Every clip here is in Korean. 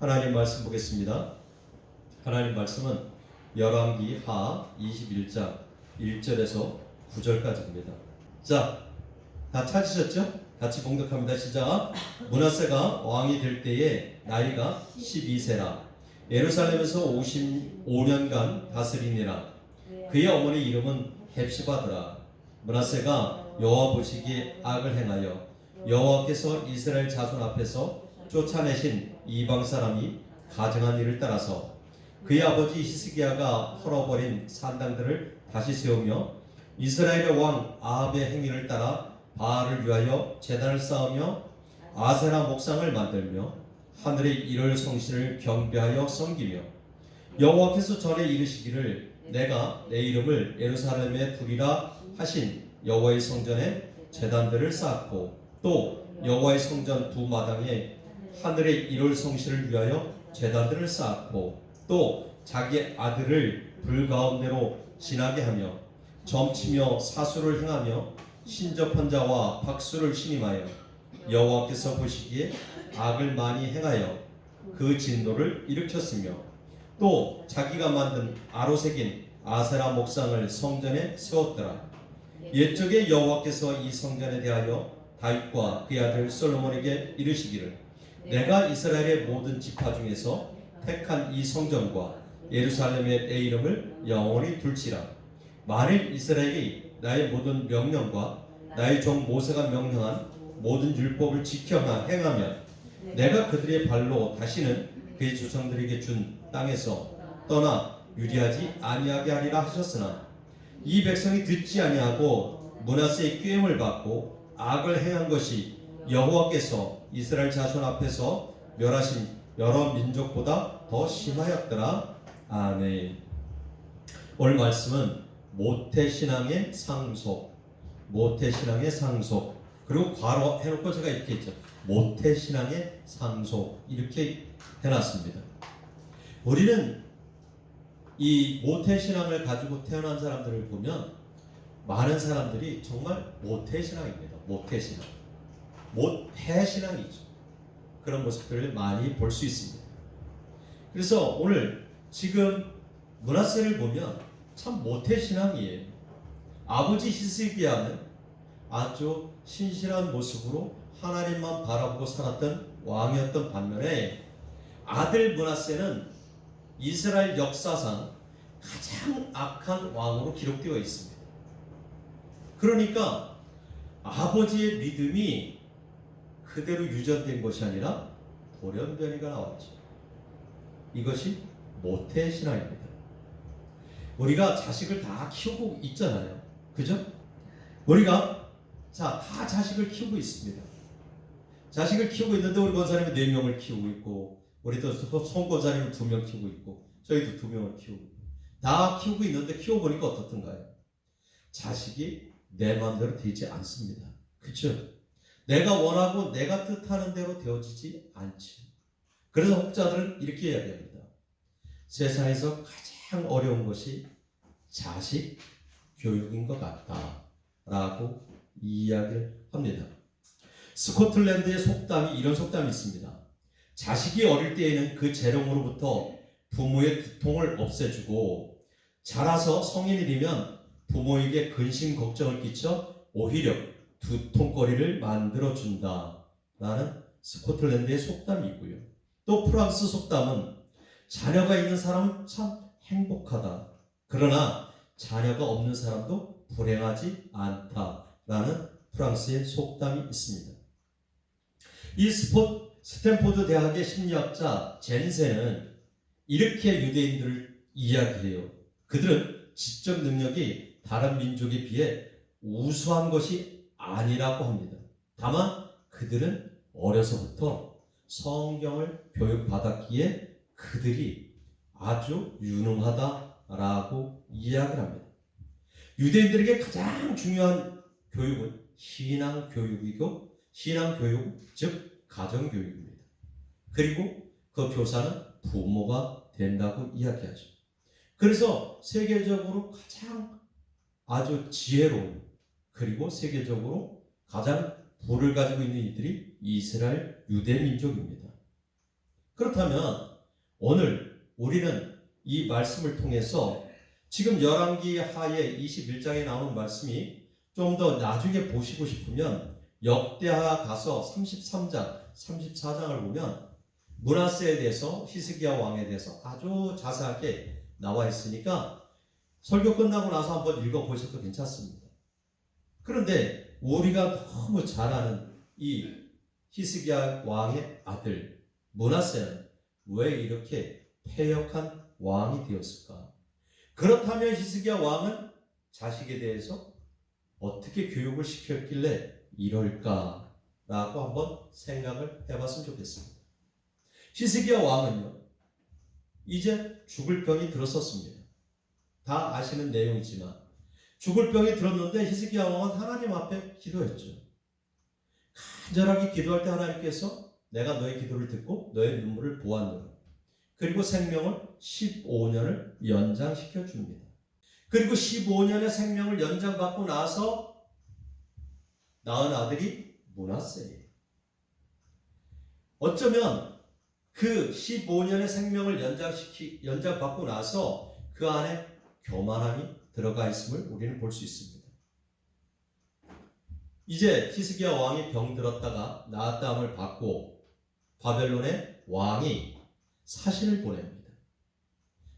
하나님 말씀 보겠습니다. 하나님 말씀은 열왕기 하 21장 1절에서 9절까지입니다. 자, 다 찾으셨죠? 같이 봉독합니다. 시작. 문하세가 왕이 될 때에 나이가 12세라 예루살렘에서 55년간 다스리니라 그의 어머니 이름은 헵시바더라 문하세가 여호와 보시기에 악을 행하여 여호와께서 이스라엘 자손 앞에서 쫓아내신 이방 사람이 가증한 일을 따라서 그의 아버지 히스기야가 헐어버린 산당들을 다시 세우며 이스라엘의 왕 아합의 행위를 따라 바알을 위하여 제단을 쌓으며 아세라 목상을 만들며 하늘의 일월 성신을 경배하여 섬기며 여호와께서 전에 이르시기를 내가 내 이름을 예루살렘에 두리라 하신 여호와의 성전에 제단들을 쌓고 또 여호와의 성전 두 마당에 하늘의 일월 성신을 위하여 제단들을 쌓고 또 자기 아들을 불 가운데로 지나게 하며 점치며 사수를 행하며 신접한 자와 박수를 신임하여 여호와께서 보시기에 악을 많이 행하여 그 진노를 일으켰으며 또 자기가 만든 아로새긴 아세라 목상을 성전에 세웠더라. 옛적에 여호와께서 이 성전에 대하여 다윗과 그의 아들 솔로몬에게 이르시기를 내가 이스라엘의 모든 지파 중에서 택한 이 성전과 예루살렘의 내 이름을 영원히 둘지라. 만일 이스라엘이 나의 모든 명령과 나의 종 모세가 명령한 모든 율법을 지켜 행하면 내가 그들의 발로 다시는 그의 조상들에게 준 땅에서 떠나 유리하지 아니하게 하리라 하셨으나 이 백성이 듣지 아니하고 문하세의 꾀임을 받고 악을 행한 것이 여호와께서 이스라엘 자손 앞에서 멸하신 여러 민족보다 더 심하였더라. 아멘. 오늘 말씀은 모태 신앙의 상속, 모태 신앙의 상속. 그리고 괄호 해놓고 제가 이렇게 했죠. 모태 신앙의 상속 이렇게 해놨습니다. 우리는 이 모태 신앙을 가지고 태어난 사람들을 보면 많은 사람들이 정말 모태 신앙입니다. 모태 신앙, 모태 신앙이죠. 그런 모습들을 많이 볼 수 있습니다. 그래서 오늘 지금 문하세를 보면 참 모태 신앙이에요. 아버지 히스기야는 아주 신실한 모습으로 하나님만 바라보고 살았던 왕이었던 반면에 아들 문하세는 이스라엘 역사상 가장 악한 왕으로 기록되어 있습니다. 그러니까 아버지의 믿음이 그대로 유전된 것이 아니라 돌연변이가 나왔죠. 이것이 모태 신앙입니다. 우리가 자식을 다 키우고 있잖아요. 그죠? 우리가 자, 다 자식을 키우고 있습니다. 자식을 키우고 있는데 우리 권사님은 네 명을 키우고 있고 우리 또 송 권사님은 두명 키우고 있고 저희도 두 명을 키우고 있고 다 키우고 있는데 키워보니까 어떻던가요? 자식이 내 마음대로 되지 않습니다. 그렇죠? 내가 원하고 내가 뜻하는 대로 되어지지 않죠. 그래서 혹자들은 이렇게 이야기합니다. 세상에서 가장 어려운 것이 자식 교육인 것 같다 라고 이야기를 합니다. 스코틀랜드의 속담이 이런 속담이 있습니다. 자식이 어릴 때에는 그 재롱으로부터 부모의 두통을 없애주고 자라서 성인이 되면 부모에게 근심 걱정을 끼쳐 오히려 두통거리를 만들어 준다 라는 스코틀랜드의 속담이고요. 또 프랑스 속담은 자녀가 있는 사람은 참 행복하다. 그러나 자녀가 없는 사람도 불행하지 않다라는 프랑스의 속담이 있습니다. 이 스포, 스탠포드 대학의 심리학자 젠세는 이렇게 유대인들을 이야기해요. 그들은 지적 능력이 다른 민족에 비해 우수한 것이 아니라고 합니다. 다만 그들은 어려서부터 성경을 교육받았기에 그들이 아주 유능하다라고 이야기를 합니다. 유대인들에게 가장 중요한 교육은 신앙 교육이고 신앙 교육 즉 가정 교육입니다. 그리고 그 교사는 부모가 된다고 이야기하죠. 그래서 세계적으로 가장 아주 지혜로운 그리고 세계적으로 가장 부를 가지고 있는 이들이 이스라엘 유대 민족입니다. 그렇다면 오늘 우리는 이 말씀을 통해서 지금 열왕기 하에 21장에 나오는 말씀이 좀 더 나중에 보시고 싶으면 역대하 가서 33장, 34장을 보면 문하세에 대해서 히스기야 왕에 대해서 아주 자세하게 나와 있으니까 설교 끝나고 나서 한번 읽어 보셔도 괜찮습니다. 그런데 우리가 너무 잘 아는 이 히스기야 왕의 아들 문하세는 왜 이렇게 패역한 왕이 되었을까? 그렇다면 히스기야 왕은 자식에 대해서 어떻게 교육을 시켰길래 이럴까라고 한번 생각을 해봤으면 좋겠습니다. 히스기야 왕은요 이제 죽을 병이 들었었습니다. 다 아시는 내용이지만 죽을 병이 들었는데 히스기야 왕은 하나님 앞에 기도했죠. 간절하게 기도할 때 하나님께서 내가 너의 기도를 듣고 너의 눈물을 보았노라. 그리고 생명을 15년을 연장시켜 줍니다. 그리고 15년의 생명을 연장받고 나서 낳은 아들이 문하세예요. 어쩌면 그 15년의 생명을 연장시키 연장받고 나서 그 안에 교만함이 들어가 있음을 우리는 볼 수 있습니다. 이제 히스기야 왕이 병들었다가 나았다함을 받고 바벨론의 왕이 사신을 보냅니다.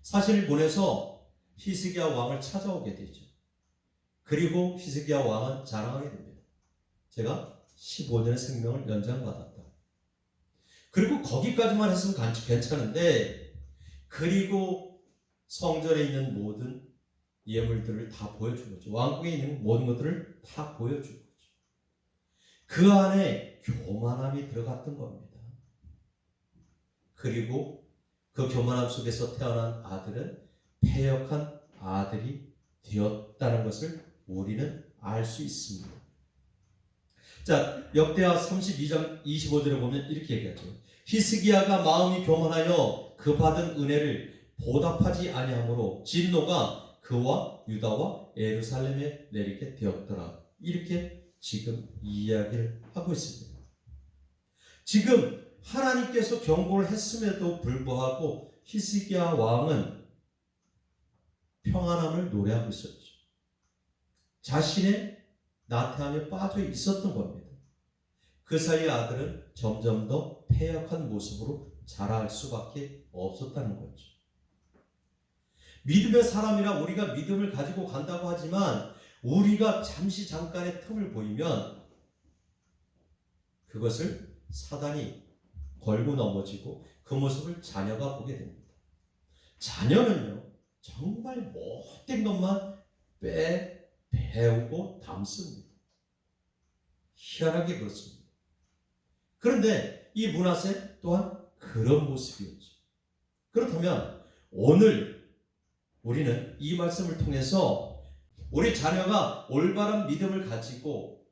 사신을 보내서 히스기야 왕을 찾아오게 되죠. 그리고 히스기야 왕은 자랑하게 됩니다. 제가 15년의 생명을 연장받았다. 그리고 거기까지만 했으면 간- 괜찮은데 그리고 성전에 있는 모든 예물들을 다 보여준 거죠. 왕궁에 있는 모든 것들을 다 보여준 거죠. 그 안에 교만함이 들어갔던 겁니다. 그리고 그 교만함 속에서 태어난 아들은 패역한 아들이 되었다는 것을 우리는 알 수 있습니다. 자, 역대하 32장 25절에 보면 이렇게 얘기하죠. 히스기야가 마음이 교만하여 그 받은 은혜를 보답하지 아니하므로 진노가 그와 유다와 예루살렘에 내리게 되었더라. 이렇게 지금 이야기를 하고 있습니다. 지금 하나님께서 경고를 했음에도 불구하고 히스기야 왕은 평안함을 노래하고 있었죠. 자신의 나태함에 빠져 있었던 겁니다. 그 사이 아들은 점점 더 패역한 모습으로 자랄 수밖에 없었다는 거죠. 믿음의 사람이라 우리가 믿음을 가지고 간다고 하지만 우리가 잠시 잠깐의 틈을 보이면 그것을 사단이 걸고 넘어지고 그 모습을 자녀가 보게 됩니다. 자녀는요, 정말 못된 것만 빼 배우고 담습니다. 희한하게 그렇습니다. 그런데 이 문화세 또한 그런 모습이었죠. 그렇다면 오늘 우리는 이 말씀을 통해서 우리 자녀가 올바른 믿음을 가지고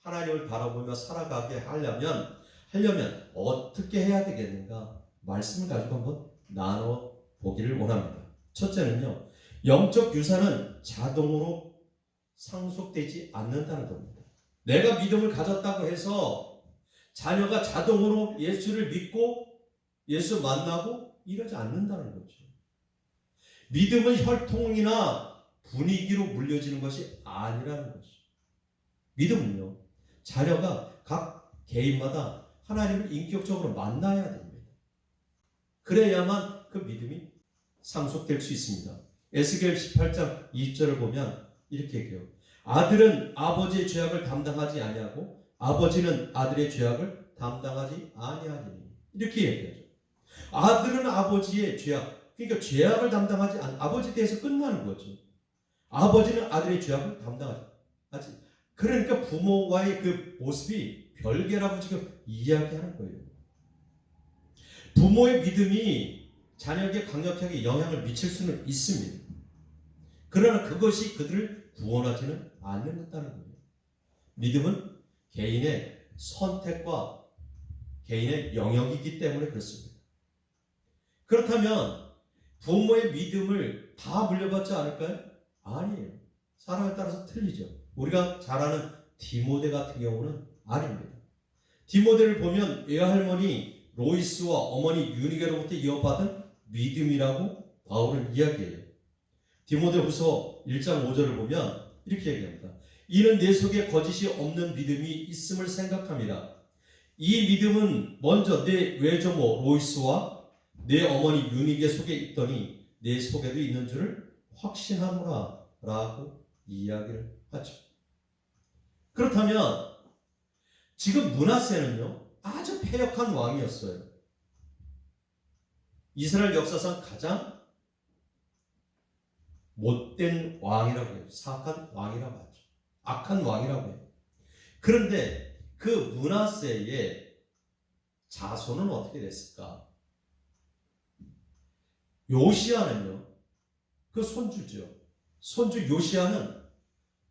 하나님을 바라보며 살아가게 하려면 하려면 어떻게 해야 되겠는가 말씀을 가지고 한번 나눠 보기를 원합니다. 첫째는요. 영적 유산은 자동으로 상속되지 않는다는 겁니다. 내가 믿음을 가졌다고 해서 자녀가 자동으로 예수를 믿고 예수 만나고 이러지 않는다는 거죠. 믿음은 혈통이나 분위기로 물려지는 것이 아니라는 거죠. 믿음은요, 자녀가 각 개인마다 하나님을 인격적으로 만나야 됩니다. 그래야만 그 믿음이 상속될 수 있습니다. 에스겔 18장 20절을 보면 이렇게 얘기해요. 아들은 아버지의 죄악을 담당하지 아니하고 아버지는 아들의 죄악을 담당하지 아니하리니 이렇게 얘기하죠. 아들은 아버지의 죄악, 그러니까 죄악을 담당하지 않, 아버지에 대해서 끝나는 거죠. 아버지는 아들의 죄악을 담당하지. 하지. 그러니까 부모와의 그 모습이 별개라고 지금 이야기하는 거예요. 부모의 믿음이 자녀에게 강력하게 영향을 미칠 수는 있습니다. 그러나 그것이 그들을 구원하지는 않는다는 거예요. 믿음은 개인의 선택과 개인의 영역이기 때문에 그렇습니다. 그렇다면 부모의 믿음을 다 물려받지 않을까요? 아니에요. 사람에 따라서 틀리죠. 우리가 잘 아는 디모데 같은 경우는 아닙니다. 디모데를 보면 외할머니 로이스와 어머니 유니게로부터 이어받은 믿음이라고 바울은 이야기해요. 디모데 후서 1장 5절을 보면 이렇게 얘기합니다. 이는 내 속에 거짓이 없는 믿음이 있음을 생각합니다. 이 믿음은 먼저 내 외조모 로이스와 내 어머니 유니게 속에 있더니 내 속에도 있는 줄을 확신하노라 라고 이야기를 하죠. 그렇다면 지금 문하세는요 아주 패역한 왕이었어요. 이스라엘 역사상 가장 못된 왕이라고 해요. 사악한 왕이라고 하죠. 악한 왕이라고 해요. 그런데 그 문하세의 자손은 어떻게 됐을까? 요시아는요, 그 손주죠. 손주 요시아는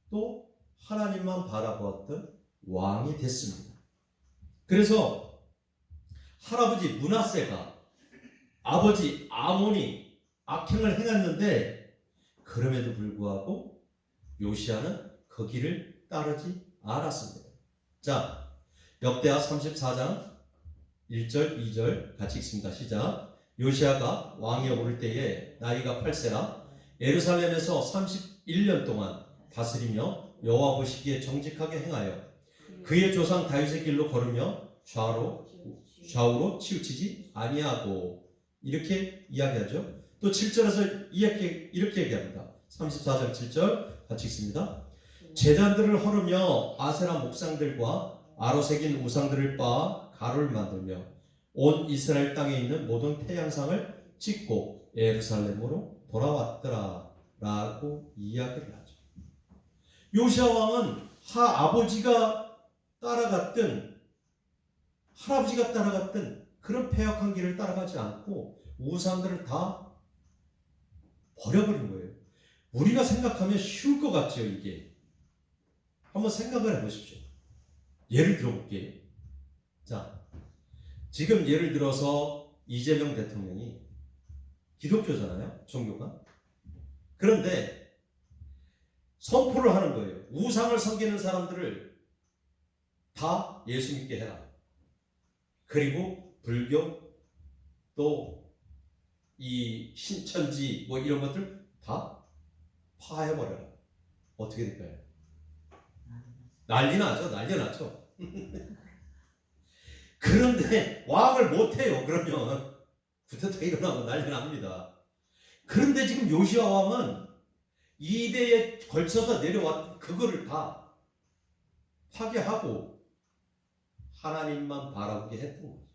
또 하나님만 바라보았던 왕이 됐습니다. 그래서 할아버지 문하세가 아버지 아몬이 악행을 행했는데 그럼에도 불구하고 요시아는 그 길을 따르지 않았습니다. 자, 역대하 34장 1절, 2절 같이 읽습니다. 시작. 요시아가 왕에 오를 때에 나이가 8세라 예루살렘에서 31년 동안 다스리며 여호와 보시기에 정직하게 행하여 그의 조상 다윗의 길로 걸으며 좌로 좌우로 치우치지 아니하고 이렇게 이야기하죠. 또 7절에서 이렇게 이렇게 얘기합니다. 34장 7절 같이 읽습니다. 제단들을 헐으며 아세라 목상들과 아로새긴 우상들을 빻아 가루를 만들며 온 이스라엘 땅에 있는 모든 태양상을 찍고 예루살렘으로 돌아왔더라 라고 이야기를 하죠. 요시아 왕은 하 아버지가 따라갔던 할아버지가 따라갔던 그런 폐역한 길을 따라가지 않고 우상들을 다 버려버린 거예요. 우리가 생각하면 쉬울 것 같죠, 이게. 한번 생각을 해보십시오. 예를 들어볼게요. 자, 지금 예를 들어서 이재명 대통령이 기독교잖아요, 종교가. 그런데 선포를 하는 거예요. 우상을 섬기는 사람들을 다 예수 믿게 해라. 그리고 불교 또 이 신천지 뭐 이런 것들 다 파해버려라. 어떻게 될까요? 난리 나죠. 난리 나죠. 그런데 왕을 못해요. 그러면 부터터 일어나고 난리 납니다. 그런데 지금 요시아 왕은 이대에 걸쳐서 내려왔 그거를 다 파괴하고 하나님만 바라보게 했던 거죠.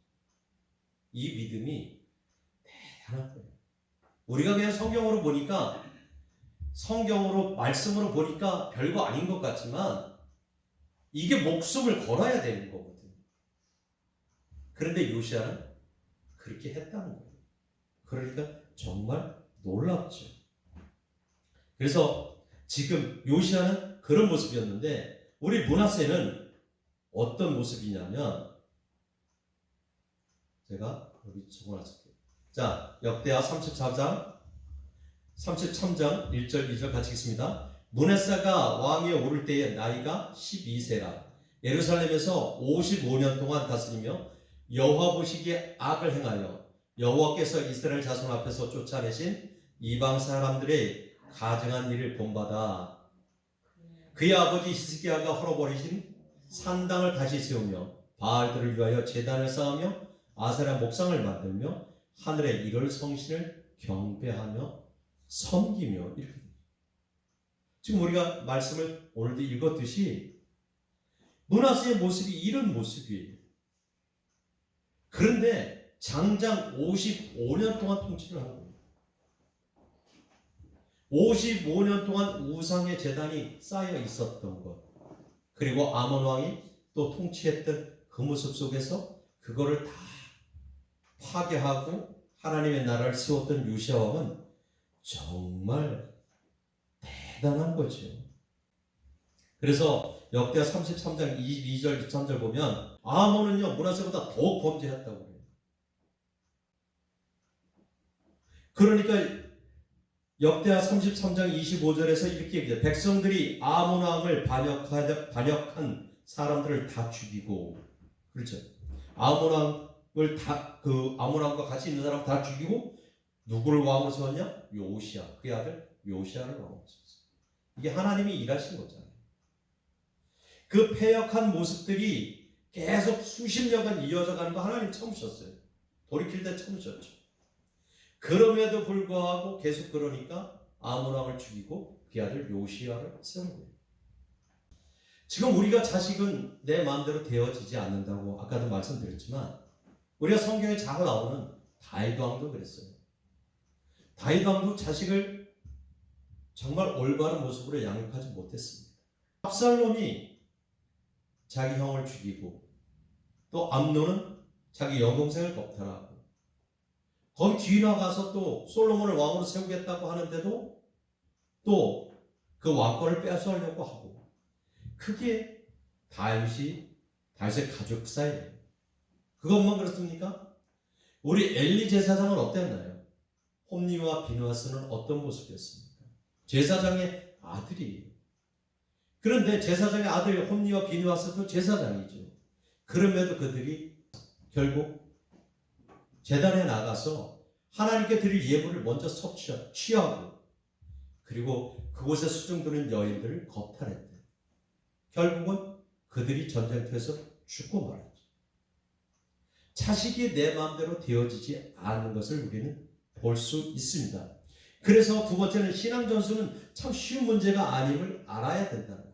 이 믿음이 대단한 거예요. 우리가 그냥 성경으로 보니까 성경으로 말씀으로 보니까 별거 아닌 것 같지만 이게 목숨을 걸어야 되는 거거든요. 그런데 요시아는 그렇게 했다는 거예요. 그러니까 정말 놀랍죠. 그래서 지금 요시아는 그런 모습이었는데 우리 문하세는 어떤 모습이냐면 제가 여기 적어놨을게요. 자, 역대하 34장 33장 1절 2절 같이 읽습니다. 문하세가 왕위에 오를 때에 나이가 12세라 예루살렘에서 55년 동안 다스리며 여호와 보시기에 악을 행하여 여호와께서 이스라엘 자손 앞에서 쫓아내신 이방 사람들의 가증한 일을 본받아 그의 아버지 히스기야가 헐어버리신 산당을 다시 세우며 바알들을 위하여 제단을 쌓으며 아세라 목상을 만들며 하늘의 이럴 성신을 경배하며 섬기며 이렇게. 지금 우리가 말씀을 오늘도 읽었듯이 문하세의 모습이 이런 모습이에요. 그런데 장장 55년 동안 통치를 겁니다. 55년 동안 우상의 재단이 쌓여 있었던 것, 그리고 아몬 왕이 또 통치했던 그 모습 속에서 그거를 다 파괴하고 하나님의 나라를 세웠던 유시아 왕은 정말 대단한 거죠. 그래서 역대 33장 22절 23절 보면 아몬은요 문하세보다 더욱 범죄했다고 그래요. 그러니까 역대하 33장 25절에서 이렇게 얘기해요. 백성들이 아몬 왕을 반역한 사람들을 다 죽이고 그렇죠. 아몬 왕 왕을 다 그 아므람과 같이 있는 사람 다 죽이고 누구를 왕으로 세웠냐? 요시야 그의 아들 요시야를 왕으로 세웠어. 이게 하나님이 일하신 거잖아요. 그 패역한 모습들이 계속 수십 년간 이어져 가는 거 하나님 참으셨어요. 돌이킬 때 참으셨죠. 그럼에도 불구하고 계속 그러니까 아므람을 죽이고 그의 아들 요시야를 세운 거예요. 지금 우리가 자식은 내 마음대로 되어지지 않는다고 아까도 말씀드렸지만 우리가 성경에 잘 나오는 다윗 왕도 그랬어요. 다윗 왕도 자식을 정말 올바른 모습으로 양육하지 못했습니다. 압살롬이 자기 형을 죽이고 또 암노는 자기 여동생을 겁탈하고 거기 뒤 나가서 또 솔로몬을 왕으로 세우겠다고 하는데도 또 그 왕권을 빼앗으려고 하고 그게 다윗이 다윗의 가족 사이예요. 그것만 그렇습니까? 우리 엘리 제사장은 어땠나요? 홈니와 비누아스는 어떤 모습이었습니까? 제사장의 아들이에요. 그런데 제사장의 아들 홈니와 비누아스도 제사장이죠. 그럼에도 그들이 결국 재단에 나가서 하나님께 드릴 예물을 먼저 섭취하, 취하고 그리고 그곳에 수중드는 여인들을 겁탈했대. 결국은 그들이 전쟁터에서 죽고 말았죠. 자식이 내 마음대로 되어지지 않는 것을 우리는 볼 수 있습니다. 그래서 두 번째는 신앙 전수는 참 쉬운 문제가 아님을 알아야 거죠.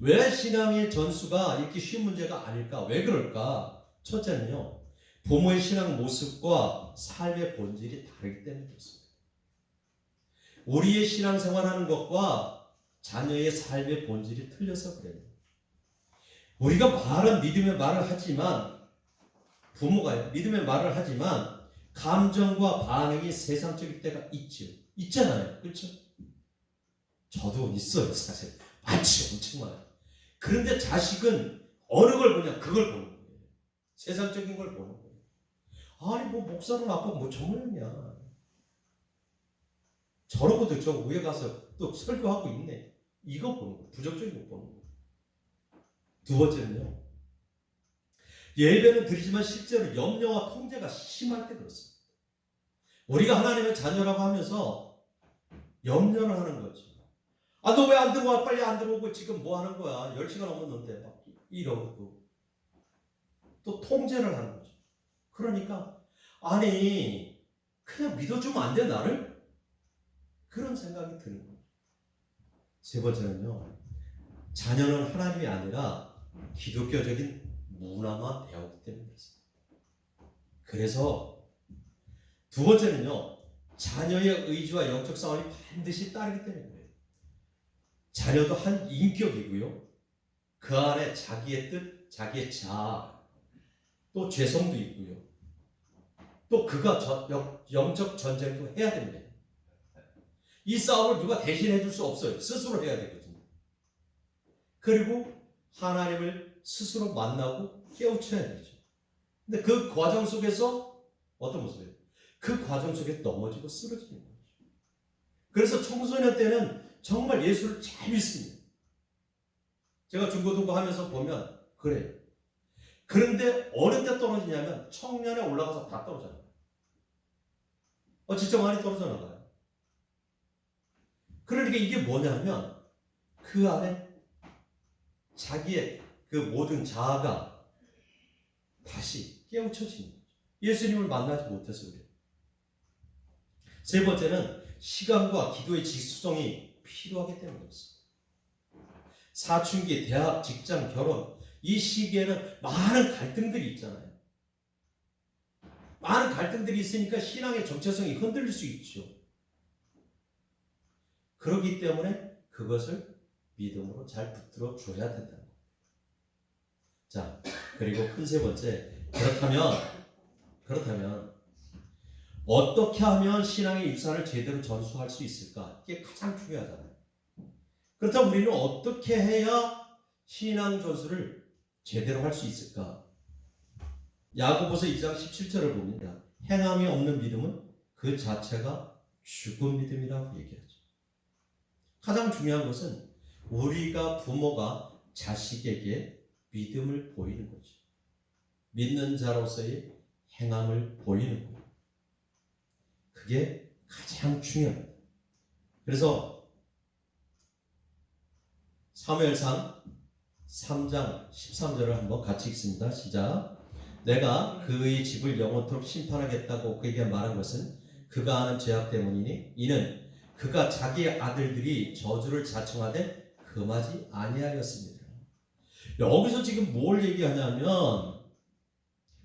왜 신앙의 전수가 이렇게 쉬운 문제가 아닐까? 왜 그럴까? 첫째는요, 부모의 신앙 모습과 삶의 본질이 다르기 때문에 그렇습니다. 우리의 신앙생활 하는 것과 자녀의 삶의 본질이 틀려서 그래요. 우리가 말은 믿음의 말을 하지만 부모가 믿음의 말을 하지만 감정과 반응이 세상적일 때가 있죠. 있잖아요. 그렇죠? 저도 있어요, 사실. 많지, 엄청 많아요. 그런데 자식은 어느 걸 보냐, 그걸 보는 거예요. 세상적인 걸 보는 거예요. 아니, 뭐, 목사는 아빠 뭐 전문이냐. 저러고도 저 위에 가서 또 설교하고 있네. 이거 보는 거, 부정적인 거 보는 거. 두 번째는요. 예배는 드리지만 실제로 염려와 통제가 심할 때 그렇습니다. 우리가 하나님의 자녀라고 하면서 염려를 하는 거죠. 아, 너 왜 안 들어와? 빨리 안 들어오고 지금 뭐 하는 거야? 10시간 넘었는데. 막 이러고. 또 통제를 하는 거죠. 그러니까, 아니, 그냥 믿어주면 안 돼, 나를? 그런 생각이 드는 거죠. 세 번째는요. 자녀는 하나님이 아니라 기독교적인 문화만 배웠기 때문에 그렇습니다. 그래서 두 번째는요, 자녀의 의지와 영적 싸움이 반드시 따르기 그래요. 자녀도 한 인격이고요. 그 안에 자기의 뜻, 자기의 자아, 또 죄성도 있고요. 또 그가 저- 영- 영적 전쟁도 해야 됩니다. 이 싸움을 누가 대신해 줄 수 없어요. 스스로 해야 되거든요. 그리고 하나님을 스스로 만나고 깨우쳐야 되죠. 근데 그 과정 속에서 어떤 모습이에요? 그 과정 속에 넘어지고 쓰러지는 거죠. 그래서 청소년 때는 정말 예수를 잘 믿습니다. 제가 중고등부 하면서 보면 그래요. 그런데 어느 때 떨어지냐면 청년에 올라가서 다 떨어져요. 어, 진짜 많이 떨어져 나가요. 그러니까 이게 뭐냐면 그 안에 자기의 그 모든 자아가 다시 깨우쳐지는 거죠. 예수님을 만나지 못해서 그래요. 세 번째는 시간과 기도의 직수성이 필요하기 그렇습니다. 사춘기, 대학, 직장, 결혼 이 시기에는 많은 갈등들이 있잖아요. 많은 갈등들이 있으니까 신앙의 정체성이 흔들릴 수 있죠. 그렇기 때문에 그것을 믿음으로 잘 붙들어 줘야 된다는 거예요. 자, 그리고 큰 세 번째. 그렇다면, 그렇다면, 어떻게 하면 신앙의 유산을 제대로 전수할 수 있을까? 이게 가장 중요하잖아요. 그렇다면 우리는 어떻게 해야 신앙 전수를 제대로 할 수 있을까? 야고보서 2장 17절을 봅니다. 행함이 없는 믿음은 그 자체가 죽은 믿음이라고 얘기하죠. 가장 중요한 것은 우리가 부모가 자식에게 믿음을 보이는 거죠. 믿는 자로서의 행함을 보이는 거예요. 그게 가장 중요합니다. 그래서 사무엘상 3장 13절을 한번 같이 읽습니다. 시작. 내가 그의 집을 영원토록 심판하겠다고 그에게 말한 것은 그가 하는 죄악 때문이니 이는 그가 자기의 아들들이 저주를 자청하되 금하지 아니하였습니다. 여기서 지금 뭘 얘기하냐면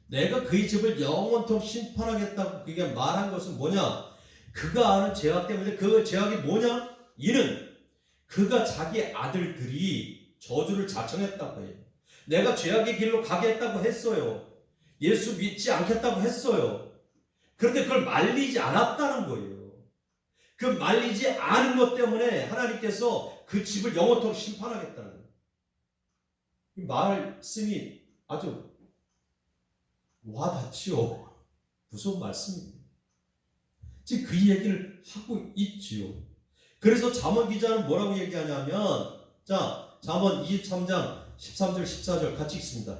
내가 그의 집을 영원토록 심판하겠다고 그에게 말한 것은 뭐냐? 그가 하는 죄악 때문에 그 죄악이 뭐냐? 이는 그가 자기 아들들이 저주를 자청했다고 해요. 내가 죄악의 길로 가겠다고 했어요. 예수 믿지 않겠다고 했어요. 그런데 그걸 말리지 않았다는 거예요. 그 말리지 않은 것 때문에 하나님께서 그 집을 영원토록 심판하겠다는 거예요. 이 말씀이 아주 와 닿지요. 무서운 말씀입니다. 지금 그 얘기를 하고 있지요. 그래서 잠언 기자는 뭐라고 얘기하냐면 자 잠언 23장 13절 14절 같이 읽습니다.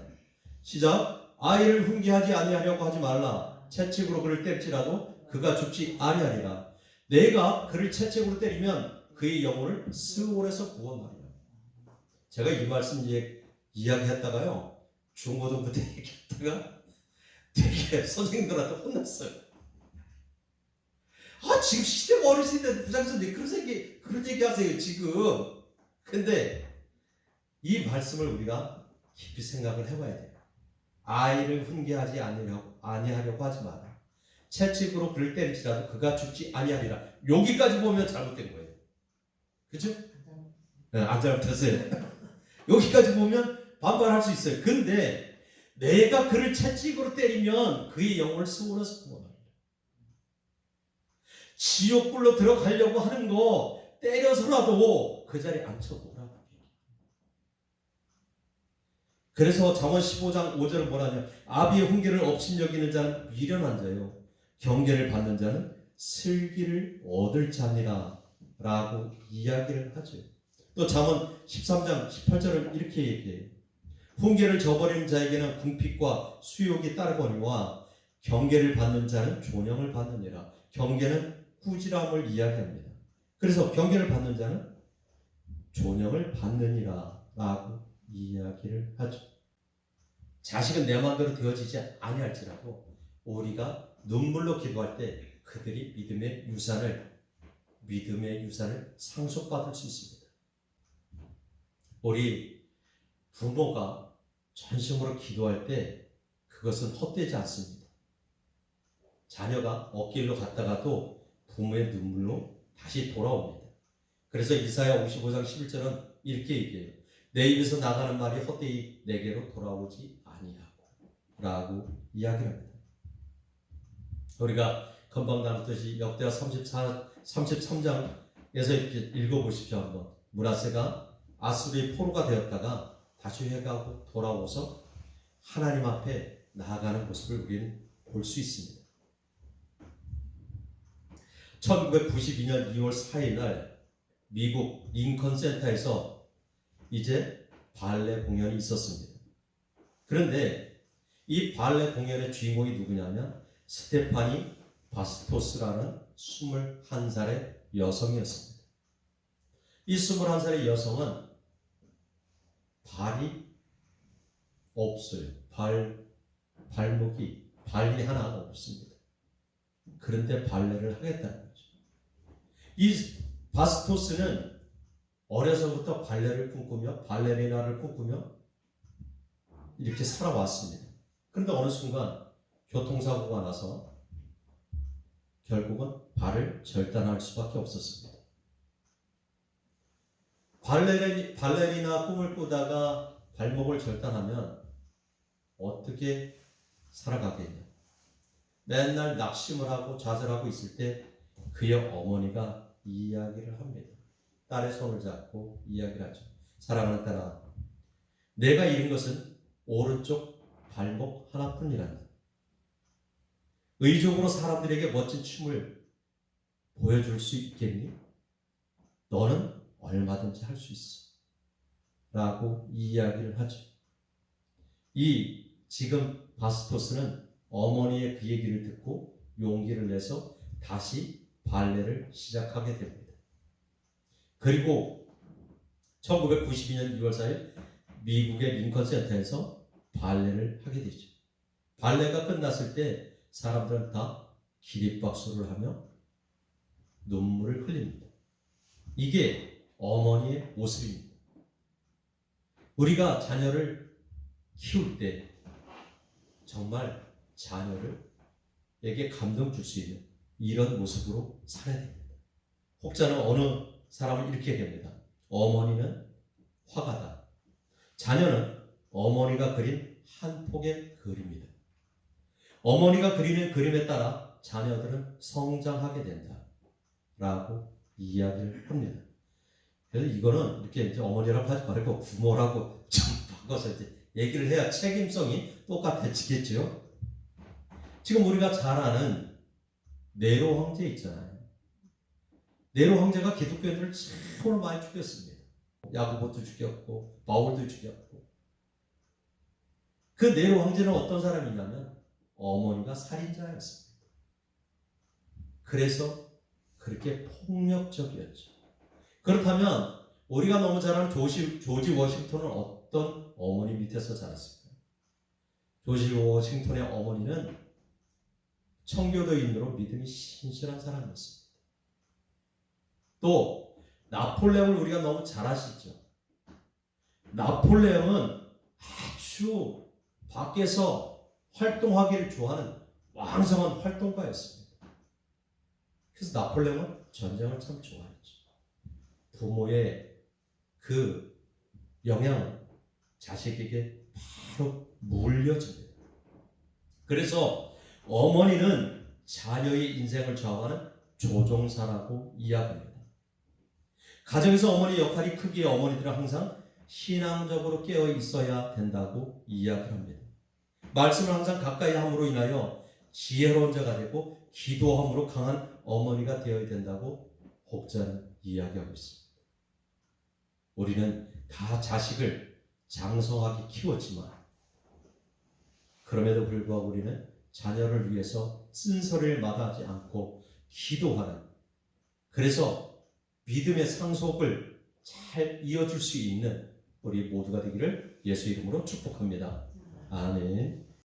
시작 아이를 훈계하지 아니하려고 하지 말라 채찍으로 그를 때릴지라도 그가 죽지 아니하리라 내가 그를 채찍으로 때리면 그의 영혼을 스올에서 구원하리라 제가 이 말씀 이야기했다가요 중고등부 때 얘기했다가 되게 선생님들한테 혼났어요. 아 지금 시대가 어르신인데 부장선생 그런 얘기 그런 얘기 하세요 지금. 근데 이 말씀을 우리가 깊이 생각을 해봐야 돼요. 아이를 훈계하지 아니하려고, 아니하려고 하지 마라. 채찍으로 그를 때릴지라도 그가 죽지 아니하리라. 여기까지 보면 잘못된 거예요. 그죠? 네, 안 잘못했어요. 여기까지 보면 반발할 수 있어요. 근데 내가 그를 채찍으로 때리면 그의 영혼을 스물어서 구원합니다 지옥불로 들어가려고 하는 거 때려서라도 그 자리에 앉혀보라고 그래서 잠언 15장 5절은 뭐라냐? 아비의 훈계를 업신여기는 자는 미련한 자요. 경계를 받는 자는 슬기를 얻을 자니라 라고 이야기를 하죠. 또 잠언 13장 18절을 이렇게 얘기해요 훈계를 저버리는 자에게는 궁핍과 수욕이 따르거니와 경계를 받는 자는 존영을 받느니라 경계는 꾸지람을 이야기합니다. 그래서 경계를 받는 자는 존영을 받느니라 라고 이야기를 하죠. 자식은 내 마음대로 되어지지 아니할지라도 우리가 눈물로 기도할 때 그들이 믿음의 유산을 믿음의 유산을 상속받을 수 있습니다. 우리 부모가 전심으로 기도할 때 그것은 헛되지 않습니다. 자녀가 어길로 갔다가도 부모의 눈물로 다시 돌아옵니다. 그래서 이사야 55장 11절은 이렇게 얘기해요. 내 입에서 나가는 말이 헛되이 내게로 돌아오지 아니하고 라고 이야기합니다. 우리가 금방 나눴듯이 역대하 34, 33장에서 이렇게 읽어보십시오 한번. 문하세가 아수르의 포로가 되었다가 다시 회가하고 돌아오서 하나님 앞에 나아가는 모습을 우리는 볼 수 있습니다. 1992년 2월 4일 날 미국 링컨 센터에서 이제 발레 공연이 있었습니다. 그런데 이 발레 공연의 주인공이 누구냐면 스테파니 바스토스라는 21살의 여성이었습니다. 이 21살의 여성은 발이 없어요. 발, 발목이, 발이 하나가 없습니다. 그런데 발레를 하겠다는 거죠. 이 바스토스는 어려서부터 발레를 꿈꾸며 발레리나를 꿈꾸며 이렇게 살아왔습니다. 그런데 어느 순간 교통사고가 나서 결국은 발을 절단할 수밖에 없었습니다. 발레리, 발레리나 꿈을 꾸다가 발목을 절단하면 어떻게 살아가겠냐? 맨날 낙심을 하고 좌절하고 있을 때 그의 어머니가 이 이야기를 합니다. 딸의 손을 잡고 이야기를 하죠. 사랑하는 딸아, 내가 잃은 것은 오른쪽 발목 하나뿐이란다. 의적으로 사람들에게 멋진 춤을 보여줄 수 있겠니? 너는 얼마든지 할 수 있어. 라고 이야기를 하죠. 이 지금 바스토스는 어머니의 그 얘기를 듣고 용기를 내서 다시 발레를 시작하게 됩니다. 그리고 1992년 2월 4일 미국의 링컨 센터에서 발레를 하게 되죠. 발레가 끝났을 때 사람들은 다 기립박수를 하며 눈물을 흘립니다. 이게 어머니의 모습입니다. 우리가 자녀를 키울 때 정말 자녀를에게 감동 줄 수 있는 이런 모습으로 살아야 됩니다. 혹자는 어느 사람을 이렇게 얘기합니다. 어머니는 화가다. 자녀는 어머니가 그린 한 폭의 그림이다. 어머니가 그리는 그림에 따라 자녀들은 성장하게 된다. 라고 이야기를 합니다. 그래서 이거는 이렇게 이제 어머니라고 하지 말고 부모라고 좀 바꿔서 이제 얘기를 해야 책임성이 똑같아지겠죠. 지금 우리가 잘 아는 네로 황제 있잖아요. 네로 황제가 기독교인들을 참으로 많이 죽였습니다. 야고보도 죽였고 바울도 죽였고 그 네로 황제는 어떤 사람이냐면 어머니가 살인자였습니다. 그래서 그렇게 폭력적이었죠. 그렇다면 우리가 너무 잘 아는 조지, 조지 워싱턴은 어떤 어머니 밑에서 자랐을까요? 조지 워싱턴의 어머니는 청교도인으로 믿음이 신실한 사람이었습니다. 또 나폴레옹을 우리가 너무 잘 아시죠? 나폴레옹은 아주 밖에서 활동하기를 좋아하는 왕성한 활동가였습니다. 그래서 나폴레옹은 전쟁을 참 좋아했죠. 부모의 그 영향은 자식에게 바로 물려집니다. 그래서 어머니는 자녀의 인생을 좌우하는 조종사라고 이야기합니다. 가정에서 어머니 역할이 크기에 어머니들은 항상 신앙적으로 깨어 있어야 된다고 이야기합니다. 말씀을 항상 가까이 함으로 인하여 지혜로운 자가 되고 기도함으로 강한 어머니가 되어야 된다고 혹자는 이야기하고 있습니다. 우리는 다 자식을 장성하게 키웠지만 그럼에도 불구하고 우리는 자녀를 위해서 쓴소리를 마다하지 않고 기도하는 그래서 믿음의 상속을 잘 이어줄 수 있는 우리 모두가 되기를 예수 이름으로 축복합니다. 아멘.